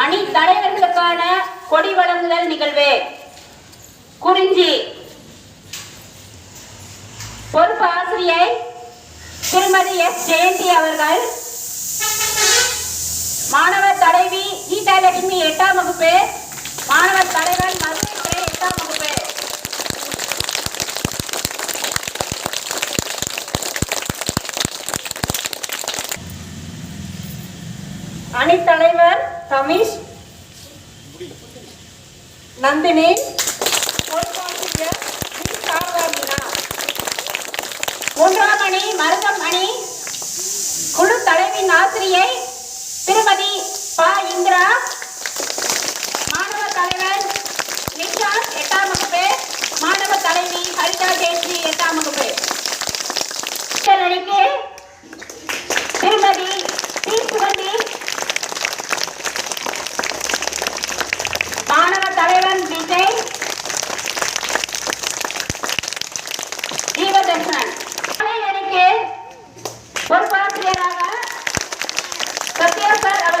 அணி தலைவர்களுக்கான கொடி வழங்குதல் நிகழ்வு. குறிஞ்சி. பொறுப்பு ஆசிரியை திருமதி எஸ். ஜெயந்தி அவர்கள். மாணவர் தலைவி கீதாலட்சுமி எட்டாம் வகுப்பு மாணவர் தலைவர் மதுரை துறை எட்டாம் வகுப்பு அணித்தலைவர் ரமேஷ் நந்தினி பொறுப்பாசிரியர் மூன்றாம் அணி மருதம் அணி La tierra